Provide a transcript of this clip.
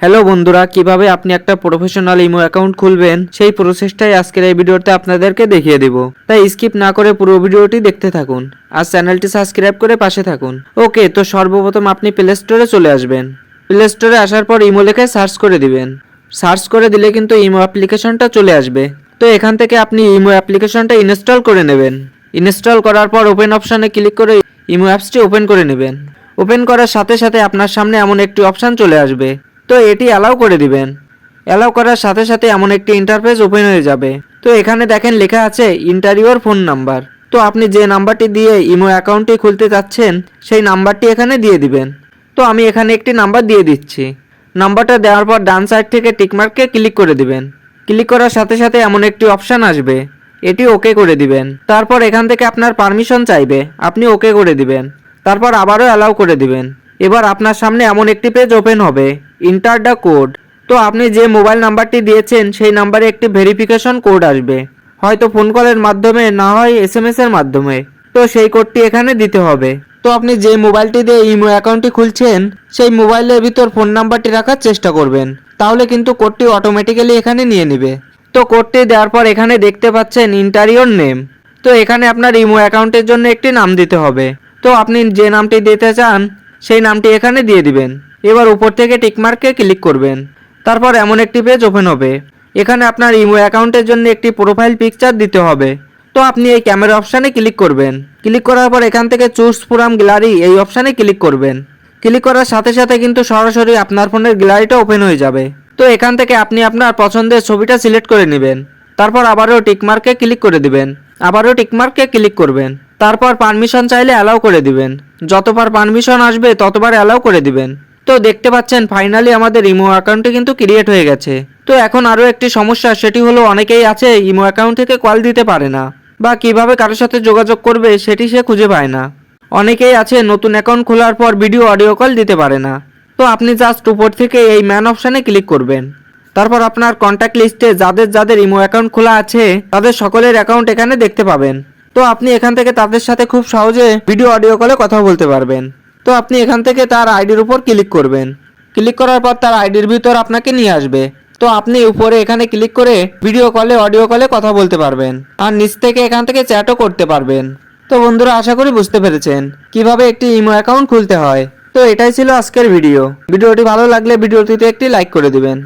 Hello বন্ধুরা, কীভাবে আপনি একটা প্রফেশনাল ইমো অ্যাকাউন্ট খুলবেন? সেই প্রসেসটাই আজকের এই ভিডিওতে আপনাদেরকে দেখিয়ে দিব। তাই স্কিপ না করে পুরো ভিডিওটি দেখতে থাকুন আর চ্যানেলটি সাবস্ক্রাইব করে পাশে থাকুন। ওকে, তো সর্বপ্রথম আপনি প্লে স্টোরে চলে আসবেন। প্লে স্টোরে আসার পর ইমো লিখে সার্চ করে দিবেন। সার্চ করে দিলে কিন্তু ইমো অ্যাপ্লিকেশনটা চলে আসবে। তো এখান থেকে আপনি ইমো অ্যাপ্লিকেশনটা ইনস্টল করে নেবেন। ইনস্টল করার পর ওপেন অপশানে ক্লিক করে ইমো অ্যাপসটি ওপেন করে নেবেন। ওপেন করার সাথে সাথে আপনার সামনে এমন একটি অপশান চলে আসবে। তো এটি অ্যালাউ করে দিবেন। অ্যালাউ করার সাথে সাথে এমন একটি ইন্টারফেস ওপেন হয়ে যাবে। তো এখানে দেখেন লেখা আছে ইন্টারিওর ফোন নাম্বার তো আপনি যে নাম্বারটি দিয়ে ইমো অ্যাকাউন্টটি খুলতে চাচ্ছেন, সেই নাম্বারটি এখানে দিয়ে দিবেন। তো আমি এখানে একটি নাম্বার দিয়ে দিচ্ছি। নাম্বারটা দেওয়ার পর ডান সাইড থেকে টিকমার্ককে ক্লিক করে দিবেন। ক্লিক করার সাথে সাথে এমন একটি অপশান আসবে। এটি ওকে করে দিবেন। তারপর এখান থেকে আপনার পারমিশন চাইবে। আপনি ওকে করে দিবেন। তারপর আবারও অ্যালাউ করে দিবেন। এবার আপনার সামনে এমন একটি পেজ ওপেন হবে। ইন্টার দ্য কোড তো আপনি যে মোবাইল নাম্বারটি দিয়েছেন, সেই নাম্বারে একটি ভেরিফিকেশন কোড আসবে। হয়তো ফোন কলের মাধ্যমে, না হয় এস এম এর মাধ্যমে। তো সেই কোডটি এখানে দিতে হবে। তো আপনি যে মোবাইলটি দিয়ে ইমো অ্যাকাউন্টটি খুলছেন, সেই মোবাইলের ভিতর ফোন নাম্বারটি রাখার চেষ্টা করবেন। তাহলে কিন্তু কোডটি অটোমেটিক্যালি এখানে নিয়ে নেবে। তো কোডটি দেওয়ার পর এখানে দেখতে পাচ্ছেন ইন্টারিয়র নেম তো এখানে আপনার ইমো অ্যাকাউন্টের জন্য একটি নাম দিতে হবে। তো আপনি যে নামটি দিতে চান সেই নামটি এখানে দিয়ে দিবেন। এবার উপর থেকে টিকমার্কে ক্লিক করবেন। তারপর এমন একটি পেজ ওপেন হবে। এখানে আপনার ইমো অ্যাকাউন্টের জন্য একটি প্রোফাইল পিকচার দিতে হবে। তো আপনি এই ক্যামেরা অপশানে ক্লিক করবেন। ক্লিক করার পর এখান থেকে চুজ পুরাম গ্যালারি এই অপশানে ক্লিক করবেন। ক্লিক করার সাথে সাথে কিন্তু সরাসরি আপনার ফোনের গ্যালারিটা ওপেন হয়ে যাবে। তো এখান থেকে আপনি আপনার পছন্দের ছবিটা সিলেক্ট করে নেবেন। তারপর আবারও টিকমার্কে ক্লিক করে দিবেন। আবারও টিকমার্কে ক্লিক করবেন। তারপর পারমিশন চাইলে অ্যালাউ করে দিবেন। যতবার পারমিশন আসবে, ততবার অ্যালাউ করে দিবেন। তো দেখতে পাচ্ছেন ফাইনালি আমাদের ইমো অ্যাকাউন্টটি কিন্তু ক্রিয়েট হয়ে গেছে। তো এখন আরও একটি সমস্যা, সেটি হলো অনেকেই আছে ইমো অ্যাকাউন্ট থেকে কল দিতে পারে না, বা কীভাবে কারোর সাথে যোগাযোগ করবে সেটি সে খুঁজে পায় না। অনেকেই আছে নতুন অ্যাকাউন্ট খোলার পর ভিডিও অডিও কল দিতে পারে না। তো আপনি জাস্ট উপর থেকে এই ম্যান অপশানে ক্লিক করবেন। তারপর আপনার কন্ট্যাক্ট লিস্টে যাদের যাদের ইমো অ্যাকাউন্ট খোলা আছে, তাদের সকলের অ্যাকাউন্ট এখানে দেখতে পাবেন। তো আপনি এখান থেকে তাদের সাথে খুব সহজে ভিডিও অডিও কলে কথা বলতে পারবেন। তো আপনি এখান থেকে তার আইডির উপর ক্লিক করবেন। ক্লিক করার পর তার আইডির ভিতর আপনাকে নিয়ে আসবে। তো আপনি উপরে এখানে ক্লিক করে ভিডিও কলে অডিও কলে কথা বলতে পারবেন। আর নিচ থেকে এখান থেকে চ্যাটও করতে পারবেন। তো বন্ধুরা, আশা করি বুঝতে পেরেছেন কীভাবে একটি ইমো অ্যাকাউন্ট খুলতে হয়। তো এটাই ছিল আজকের ভিডিও ভিডিওটি ভালো লাগলে ভিডিওটিতে একটি লাইক করে দিবেন।